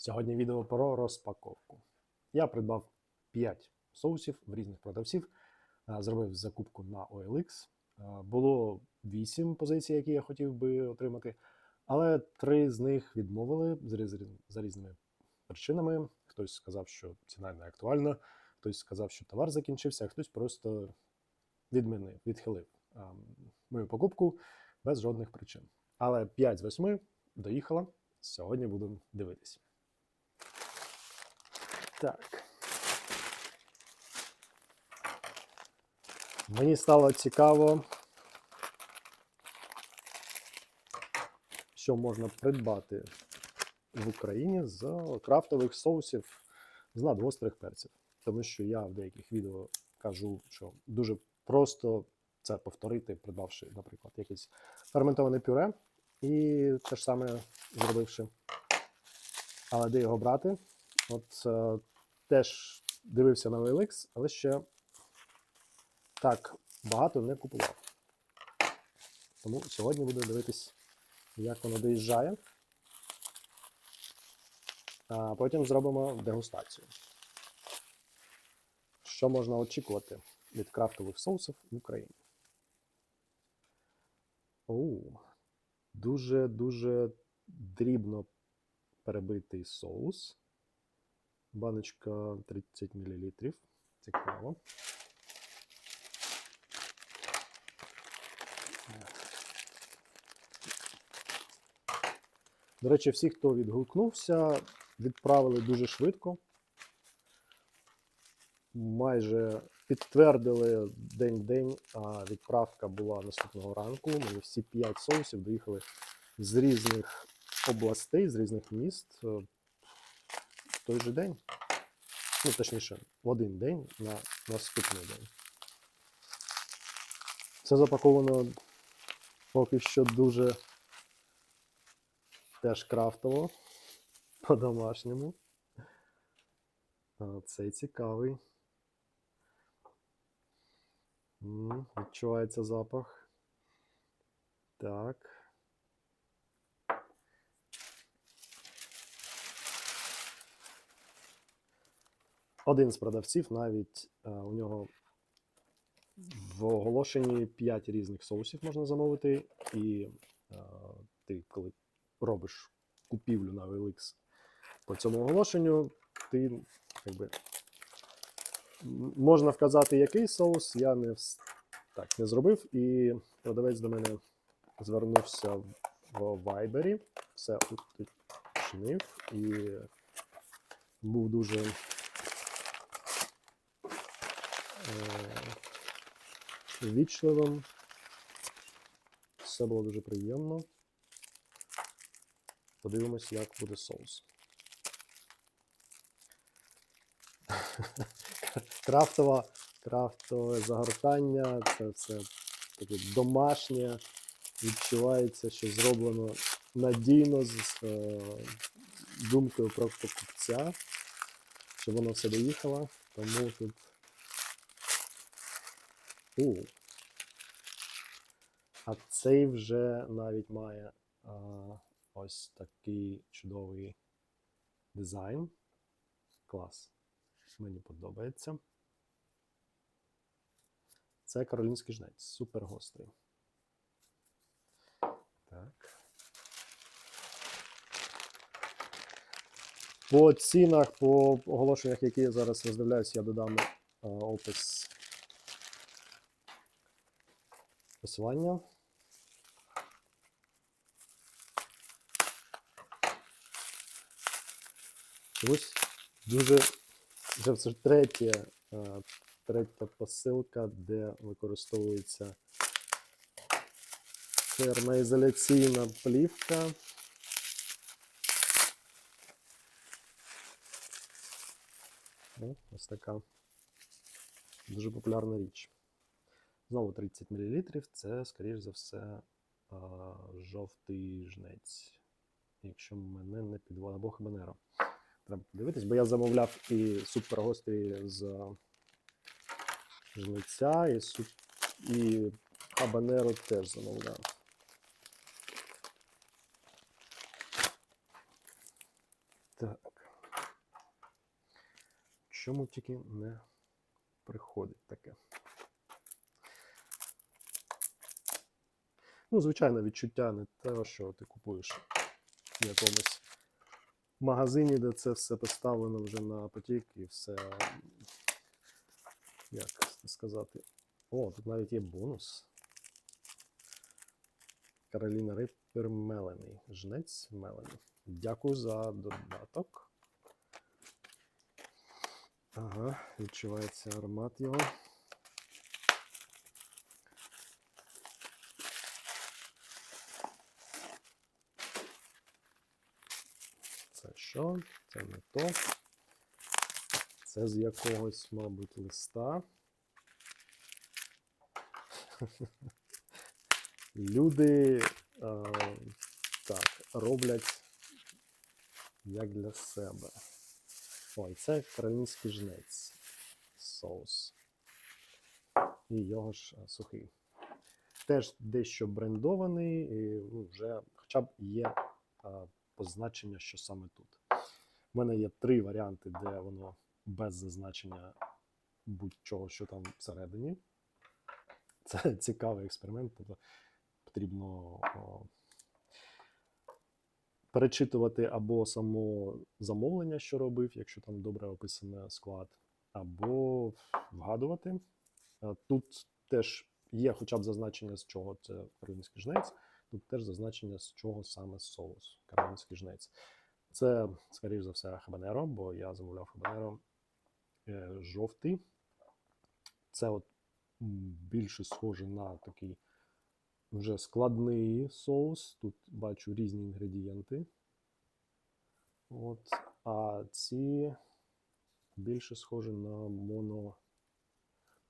Сьогодні відео про розпаковку. Я придбав 5 соусів в різних продавців, е, зробив закупку на OLX. Е, Було 8 позицій, які я хотів би отримати, але три з них відмовили за різними причинами. Хтось сказав, що ціна не актуальна, хтось сказав, що товар закінчився, а хтось просто відмінив, відхилив е, мою покупку без жодних причин. Але 5 з 8 доїхала. Сьогодні будемо дивитись. Так. Мені стало цікаво, що можна придбати в Україні з крафтових соусів з надгострих перців. Тому що я в деяких відео кажу, що дуже просто це повторити, придбавши, наприклад, якесь ферментоване пюре, і те ж саме зробивши. Але де його брати? От е, теж дивився на OLX, але ще так багато не купував. Тому сьогодні буду дивитись, як воно доїжджає. А потім зробимо дегустацію. Що можна очікувати від крафтових соусів в Україні? Дуже-дуже дрібно перебитий соус. Баночка 30 мл. Цікаво. До речі, всі, хто відгукнувся, відправили дуже швидко. Майже підтвердили день-день, а відправка була наступного ранку. Мені всі 5 соусів доїхали з різних областей, з різних міст той же день. Ну, точніше, в один день на наступний день. Це запаковано поки що дуже теж крафтово, по-домашньому. Цей цікавий. Відчувається запах. Так. Один з продавців навіть е, у нього в оголошенні 5 різних соусів можна замовити, і е, ти, коли робиш купівлю на OLX по цьому оголошенню, ти якби можна вказати, який соус, я не так не зробив, і продавець до мене звернувся в Viber, все уточнив і був дуже е, ввічливим. Все було дуже приємно. Подивимось, як буде соус. Крафтова, крафтове загортання, це все таке домашнє. Відчувається, що зроблено надійно з е, думкою про покупця, щоб воно все доїхало. Тому тут. У. А цей вже навіть має а, ось такий чудовий дизайн. Клас. Мені подобається. Це каролінський жнець, супер гострий. Так. По цінах, по оголошеннях, які я зараз роздивляюсь, я додам а, опис посилання. Ось дуже вже це третє, е, третя посилка, де використовується термоізоляційна плівка. Ось така дуже популярна річ. Знову 30 мл. Це, скоріш за все, жовтий жнець. Якщо мене не підводить, або хабанеро. Треба подивитись, бо я замовляв і супергострі з жниця, і, суп... і хабанеро теж замовляв. Так. Чому тільки не приходить таке? Ну, звичайно, відчуття не те, що ти купуєш в якомусь магазині, де це все поставлено вже на потік і все. Як сказати? О, тут навіть є бонус. Кароліна Риппер Мелані. Жнець Мелані. Дякую за додаток. Ага, відчувається аромат його. Що? Це не то. Це з якогось, мабуть, листа. Люди е, так, роблять як для себе. Ой, це каролінський жнець соус. І його ж е, сухий. Теж дещо брендований, і ну, вже хоча б є е, позначення, що саме тут. У мене є три варіанти, де воно без зазначення будь-чого, що там всередині. Це цікавий експеримент. Тобто потрібно о, перечитувати або само замовлення, що робив, якщо там добре описаний склад, або вгадувати. Е, Тут теж є хоча б зазначення, з чого це каролінський жнець. Тут теж зазначення, з чого саме соус каролінський жнець. Це, скоріш за все, хабанеро, бо я замовляв хабанеро жовтий. Це от більше схоже на такий вже складний соус. Тут бачу різні інгредієнти. От. А ці більше схожі на моно.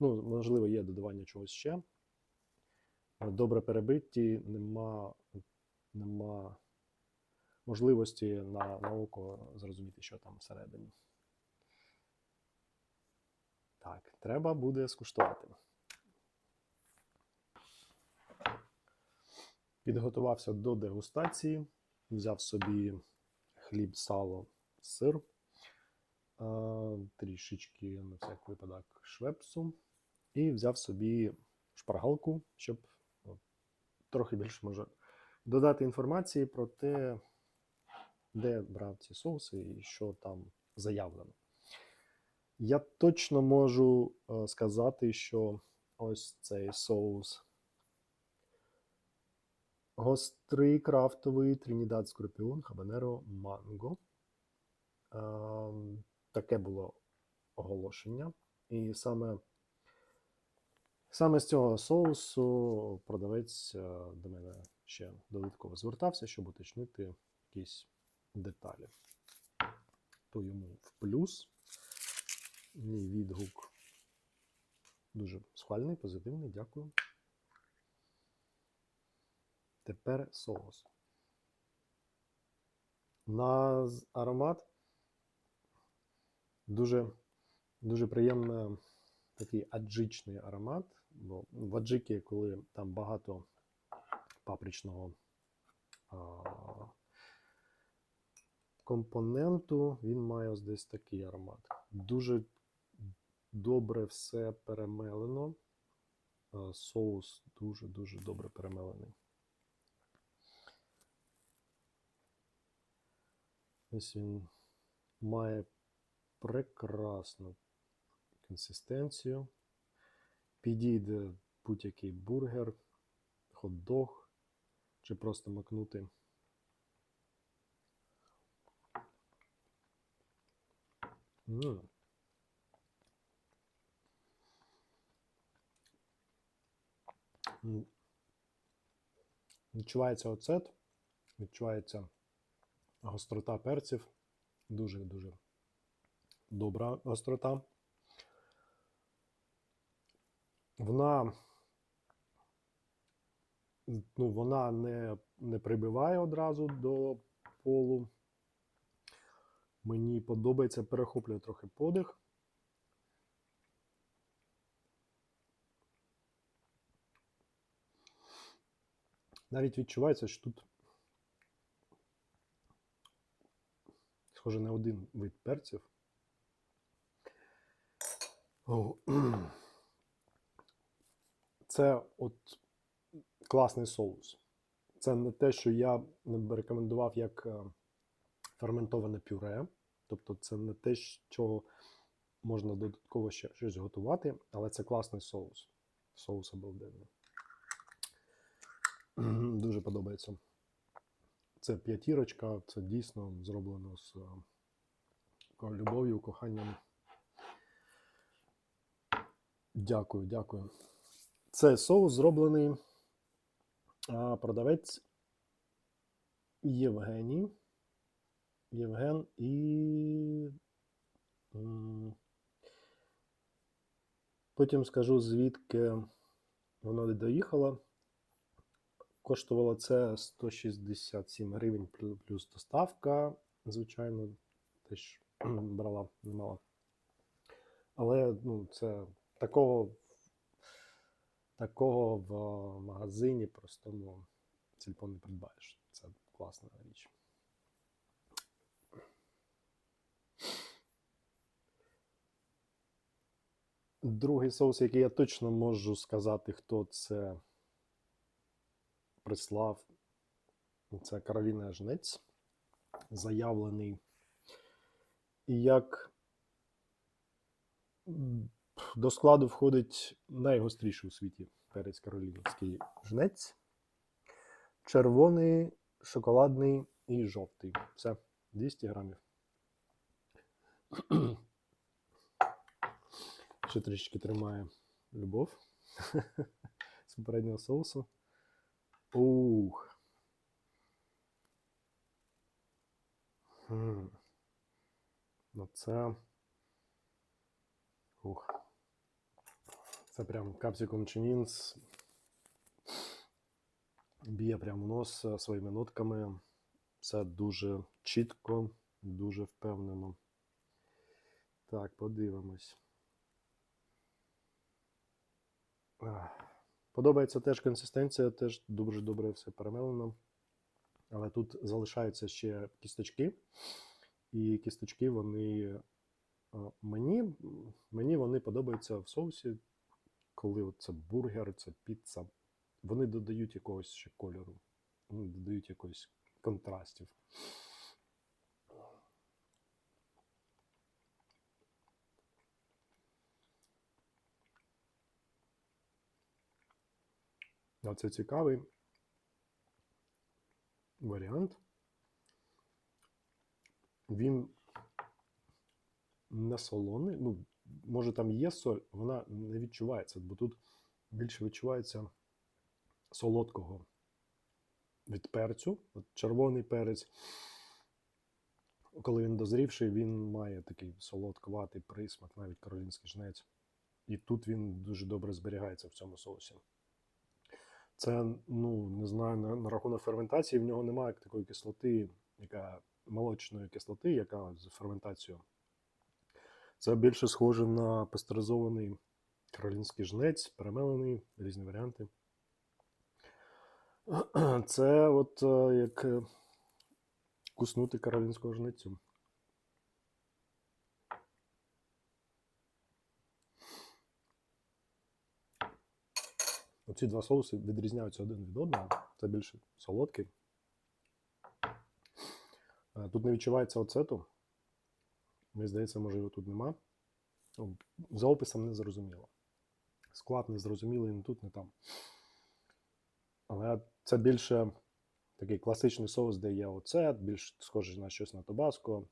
Ну, можливо, є додавання чогось ще. Добре перебиті, нема, нема можливості на, на око зрозуміти, що там всередині. Так, треба буде скуштувати. Підготувався до дегустації, взяв собі хліб, сало, сир, трішечки на всяк випадок швепсу, і взяв собі шпаргалку, щоб трохи більше може додати інформації про те, де брав ці соуси і що там заявлено. Я точно можу е, сказати, що ось цей соус гострий крафтовий Тринідад Скорпіон Хабанеро Манго. Ем, Таке було оголошення. І саме, саме з цього соусу продавець е, до мене ще додатково звертався, щоб уточнити якісь деталі. То йому в плюс. Мій відгук дуже схвальний, позитивний, дякую. Тепер соус. На аромат дуже, дуже приємний такий аджичний аромат. Бо в аджикі, коли там багато папричного а, компоненту, він має ось десь такий аромат. Дуже добре все перемелено. Е, Соус дуже-дуже добре перемелений. Ось він має прекрасну консистенцію. Підійде будь-який бургер, хот-дог чи просто макнути. Відчувається оцет, відчувається гострота перців. Дуже-дуже добра гострота. Вона, ну, вона не, не прибиває одразу до полу. Мені подобається, перехоплює трохи подих. Навіть відчувається, що тут схоже, не один вид перців. Це от класний соус. Це не те, що я б рекомендував як е, ферментоване пюре. Тобто це не те, що можна додатково ще щось готувати, але це класний соус. Соус обалденний. Дуже подобається. Це п'ятірочка, це дійсно зроблено з е, любов'ю, коханням. Дякую, дякую. Цей соус зроблений продавець Євгеній. Євген і. Потім скажу, звідки воно не доїхало. Коштувало це 167 гривень плюс доставка. Звичайно, теж брала немало. Але ну, це такого, такого в магазині простому цілком не придбаєш. Це класна річ. Другий соус, який я точно можу сказати, хто це прислав, це Кароліна Жнець, заявлений. І як до складу входить найгостріший у світі перець каролінський жнець. Червоний, шоколадний і жовтий. Все, 200 грамів. Ще трішки тримає любов з попереднього соусу. Ух. Ну це. Ух. Це прям капсикум чинінс. Б'є прямо нос своїми нотками. Все дуже чітко, дуже впевнено. Так, подивимось. Подобається теж консистенція, теж дуже добре все перемелено. Але тут залишаються ще кісточки. І кісточки, вони е, мені, мені вони подобаються в соусі, коли це бургер, це піца. Вони додають якогось ще кольору, вони додають якогось контрастів. Це цікавий варіант. Він не солоний. Ну, може, там є соль, вона не відчувається, бо тут більше відчувається солодкого від перцю. От червоний перець, коли він дозрівший, він має такий солодковатий присмак, навіть каролінський жнець. І тут він дуже добре зберігається в цьому соусі. Це, ну, не знаю, на, на рахунок ферментації в нього немає такої кислоти, яка молочної кислоти, яка з ферментацією. Це більше схоже на пастеризований каролінський жнець, перемелений, різні варіанти. Це от е, як е, куснути каролінського жнецю. Оці два соуси відрізняються один від одного. Це більше солодкий. Е, Тут не відчувається оцету. Мені здається, може його тут нема. Ну, За описом не зрозуміло. Склад не зрозумілий не тут, не там. Але це більше такий класичний соус, де є оцет, більш схожий на щось на табаско,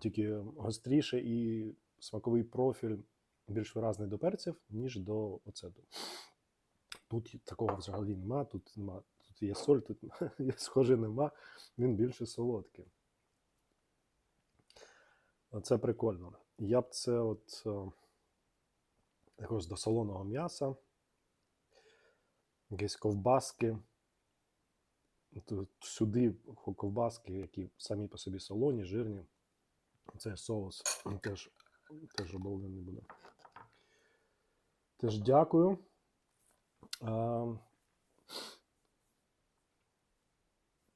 тільки гостріше і смаковий профіль більш виразний до перців, ніж до оцету. Тут такого взагалі нема, тут нема. Тут є соль, тут схоже нема, він більше солодкий. Це прикольно. Я б це от е, якогось до солоного м'яса, якісь ковбаски. Тут сюди ковбаски, які самі по собі солоні, жирні. Це соус теж, теж обалденний буде. Теж дякую.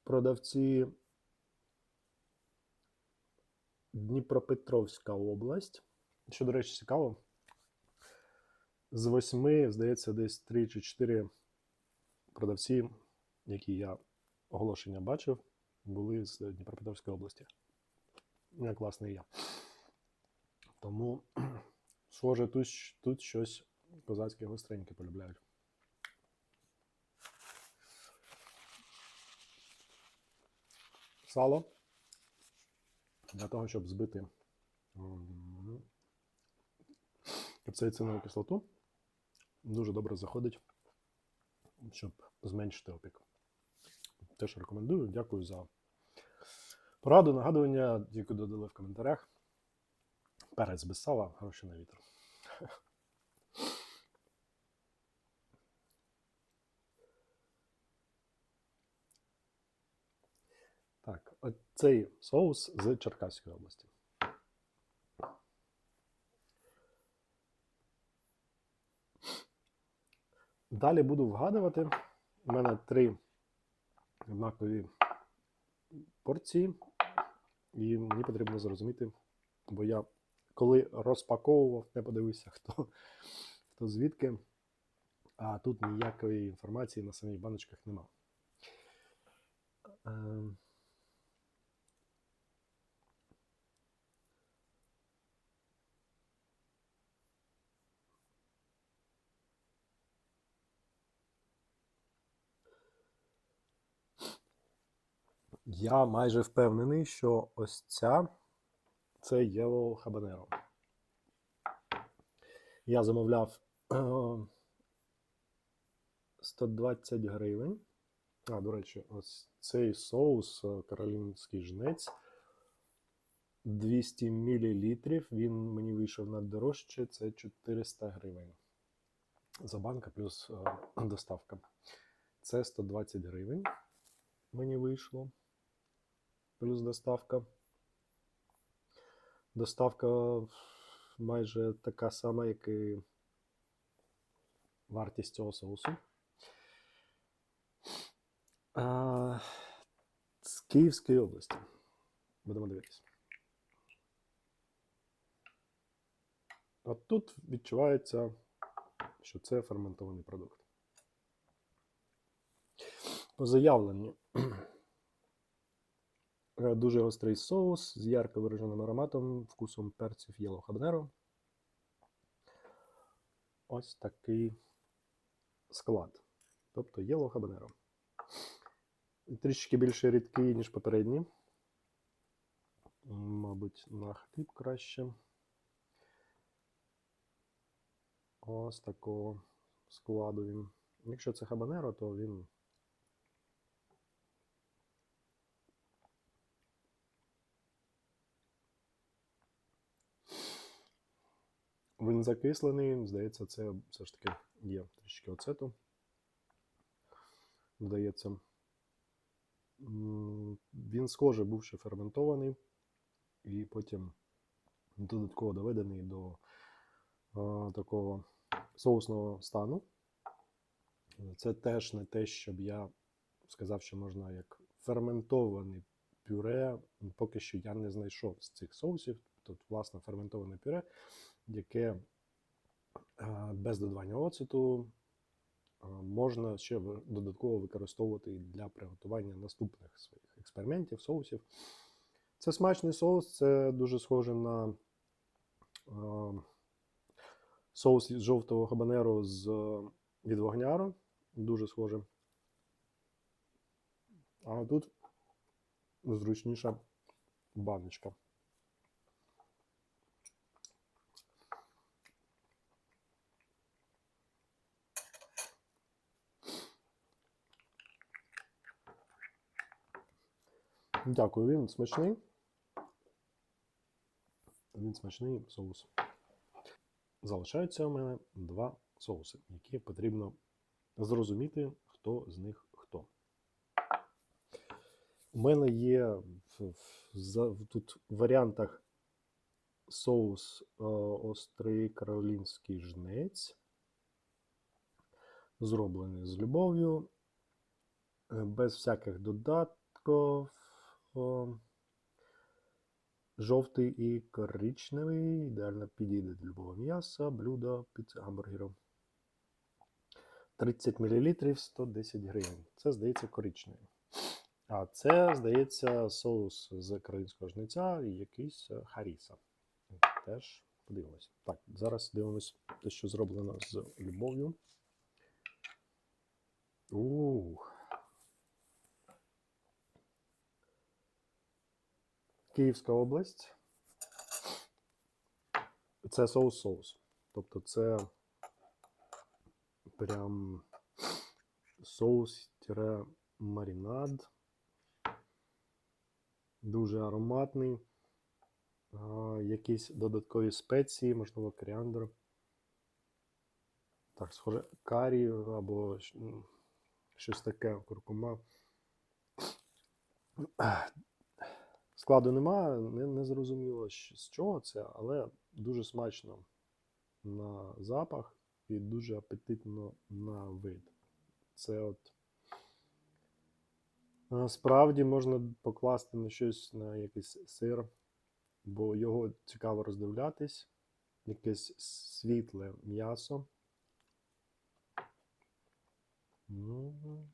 Продавці Дніпропетровська область. Що, до речі, цікаво. З восьми, здається, десь три чи чотири продавці, які я оголошення бачив, були з Дніпропетровської області. Як, власне, я. Тому, схоже, тут, тут щось козацьке гостреньке полюбляють. Сало. Для того, щоб збити капсаїцинову кислоту, дуже добре заходить, щоб зменшити опік. Теж рекомендую. Дякую за пораду, нагадування, які додали в коментарях. Перець без сала, гроші на вітер. Оцей соус з Черкаської області. Далі буду вгадувати. У мене три однакові порції, і мені потрібно зрозуміти, бо я коли розпаковував, не подивився, хто, хто звідки, а тут ніякої інформації на самих баночках нема. Я майже впевнений, що ось ця це Yellow Habanero. Я замовляв е, 120 гривень. А, до речі, ось цей соус е, каролінський жнець 200 мл. Він мені вийшов на дорожче, це 400 гривень. За банка плюс доставка. Це 120 гривень. Мені вийшло. Плюс доставка. Доставка майже така сама, як і вартість цього соусу. А, з Київської області. Будемо дивитися. От тут відчувається, що це ферментований продукт. По заявленню. Е, Дуже гострий соус з ярко вираженим ароматом, вкусом перців Yellow Habanero. Ось такий склад. Тобто Yellow Habanero. Трішки більше рідкий, ніж попередні. Мабуть, на хліб краще. Ось такого складу він. Якщо це хабанеро, то він Він закислений, здається, це все ж таки є трішки оцету. Здається. Він схоже був ще ферментований і потім додатково доведений до е, такого соусного стану. Це теж не те, щоб я сказав, що можна як ферментоване пюре. Поки що я не знайшов з цих соусів. Тут, власне, ферментоване пюре, яке е, без додавання оцету е, можна ще додатково використовувати для приготування наступних своїх експериментів, соусів. Це смачний соус, це дуже схоже на е, соус з жовтого хабанеру з від вогняру. Дуже схоже. А тут зручніша баночка. Дякую, він смачний. Він смачний соус. Залишаються у мене два соуси, які потрібно зрозуміти, хто з них хто. У мене є в, в, тут в варіантах соус е, острий каролінський жнець, зроблений з любов'ю, е, без всяких додатків. О, Жовтий і коричневий. Ідеально підійде до любого м'яса, блюда, піци, гамбургерів. 30 мл 110 гривень. Це, здається, коричневий. А це, здається, соус з каролінського жниця і якийсь е, харіса. Теж подивимось. Так, зараз дивимось те, що зроблено з любов'ю. Ух. Київська область. Це соус-соус. Тобто це прям соус-маринад. Дуже ароматний. А, якісь додаткові спеції, можливо, коріандр. Так, схоже, карі або щось таке, куркума. Складу нема, не, не зрозуміло, з чого це, але дуже смачно на запах і дуже апетитно на вид. Це от насправді можна покласти на щось на якийсь сир, бо його цікаво роздивлятись. Якесь світле м'ясо. М.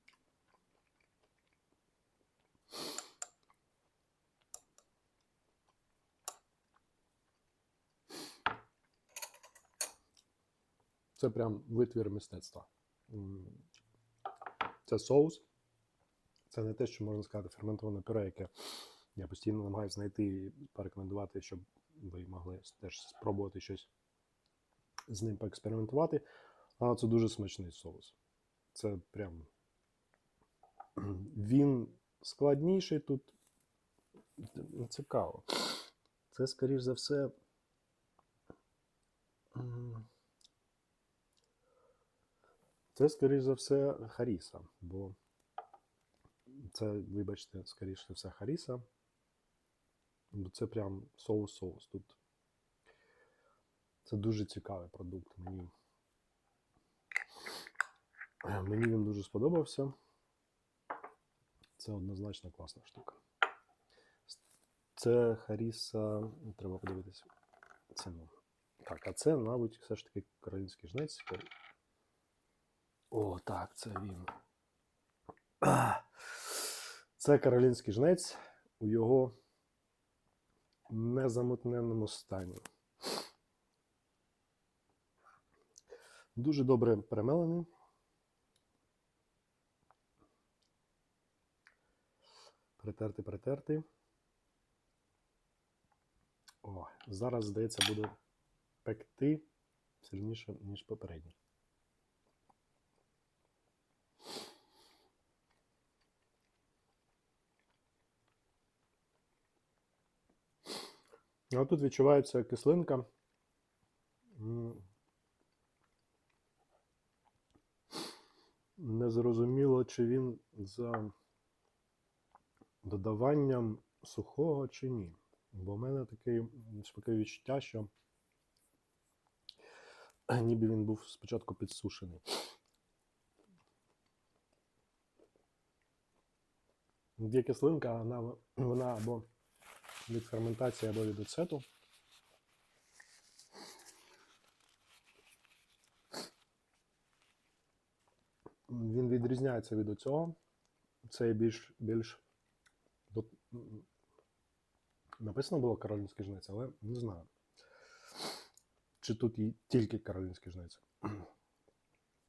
Це прям витвір мистецтва. Це соус. Це не те, що можна сказати, ферментоване пюре, яке я постійно намагаюся знайти і порекомендувати, щоб ви могли теж спробувати щось з ним поекспериментувати. А це дуже смачний соус. Це прям він складніший тут. Цікаво. Це, скоріш за все. Це, скоріш за все, Харіса, бо це, вибачте, скоріш за все, Харіса. Бо це прям соус-соус. Тут це дуже цікавий продукт. Мені, мені він дуже сподобався. Це однозначно класна штука. Це Харіса. Треба подивитися ціну. Так, а це, мабуть, все ж таки королівський жнець. О, так, це він. Це каролінський жнець у його незамутненому стані. Дуже добре перемелений. Притерти, притерти. О, зараз, здається, буде пекти сильніше, ніж попередній. А тут відчувається кислинка. Незрозуміло, чи він за додаванням сухого чи ні. Бо в мене таке, таке відчуття, що ніби він був спочатку підсушений. Є кислинка, вона, вона або від ферментації, або від оцету. Він відрізняється від оцього. Цей більш більш написано було каролінський жнець, але не знаю. Чи тут і тільки каролінський жнець.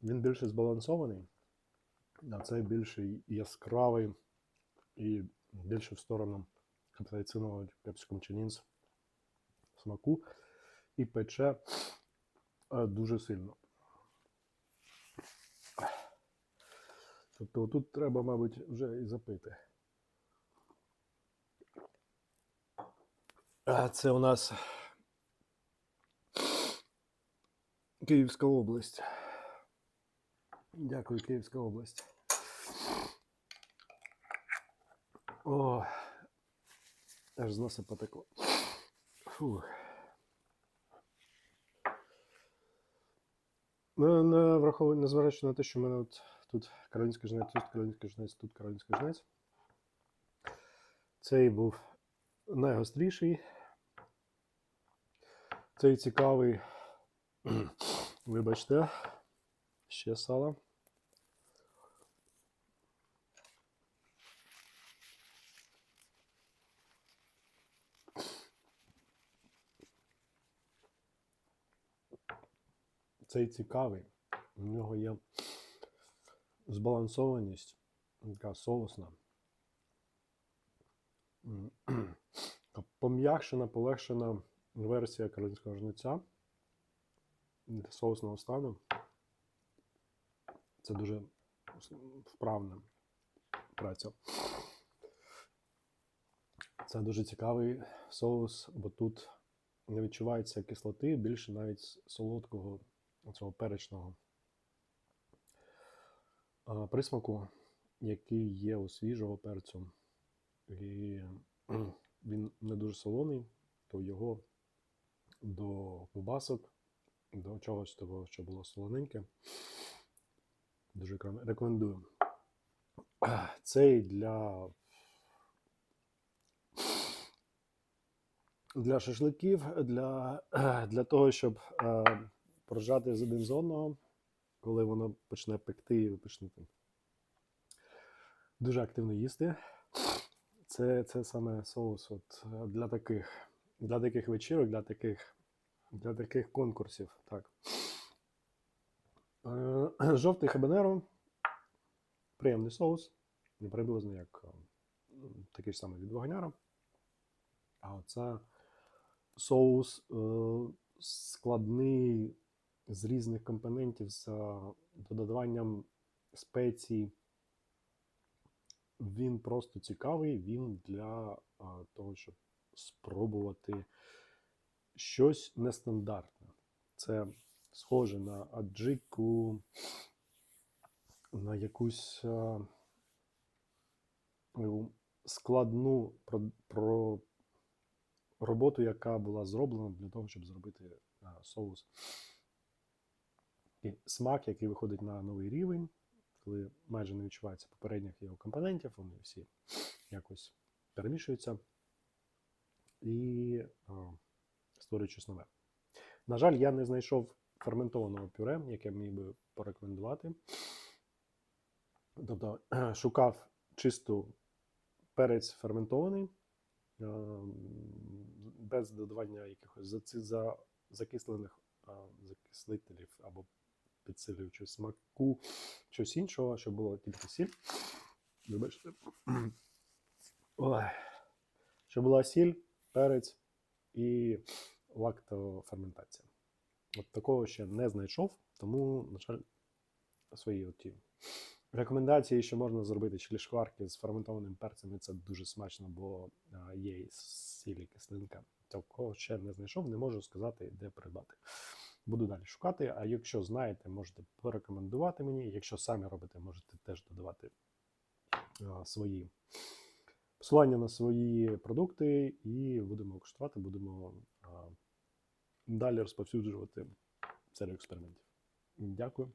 Він більше збалансований, а цей більше яскравий і більше в сторону капсаїцинового кепсикум чинінс смаку і пече е, дуже сильно. Тобто тут треба, мабуть, вже і запити. А це у нас Київська область. Дякую, Київська область. О, аж з носа потекло. Фух. Ну, не враховую, незважаючи на те, що в мене от тут каролінський жнець, тут каролінський жнець, тут каролінський жнець. Цей був найгостріший, Цей цікавий. Вибачте. Ще сало. Цей цікавий. У нього є збалансованість, така соусна. Пом'якшена, полегшена версія каролінського жниця соусного стану. Це дуже вправна праця. Це дуже цікавий соус, бо тут не відчувається кислоти, більше навіть солодкого, цього перечного присмаку, який є у свіжого перцю. І він не дуже солоний, то його до ковбасок, до чогось того, що було солоненьке. Дуже рекомендую. Цей для, для шашликів, для, для того, щоб е, прожати з один з одного, коли воно почне пекти і ви почнете дуже активно їсти. Це, це саме соус от, е, для таких, для таких вечірок, для таких, для таких конкурсів. Так. Е, Жовтий хабанеро. Приємний соус. Ну, Приблизно як е, такий ж самий від вогняра. А оце соус складний з різних компонентів з е, додаванням спецій. Він просто цікавий, він для того, щоб спробувати щось нестандартне. Це схоже на аджику, на якусь а, ну, складну про, про роботу, яка була зроблена для того, щоб зробити соус. І смак, який виходить на новий рівень, коли майже не відчувається попередніх його компонентів, вони всі якось перемішуються і а, створюють щось нове. На жаль, я не знайшов ферментованого пюре, яке міг би порекомендувати. Тобто шукав чисту перець ферментований, без додавання якихось закислених закислителів або підсилюючи смаку, щось іншого, щоб було тільки сіль. Вибачте. Ой. Щоб була сіль, перець і лактоферментація. От такого ще не знайшов, тому, на жаль, свої оті рекомендації, що можна зробити чилішкварки з ферментованим перцем, і це дуже смачно, бо є сіль і кислинка. Такого ще не знайшов, не можу сказати, де придбати. Буду далі шукати. А якщо знаєте, можете порекомендувати мені. Якщо самі робите, можете теж додавати а, свої посилання на свої продукти, і будемо коштувати, будемо а, далі розповсюджувати серію експериментів. Дякую.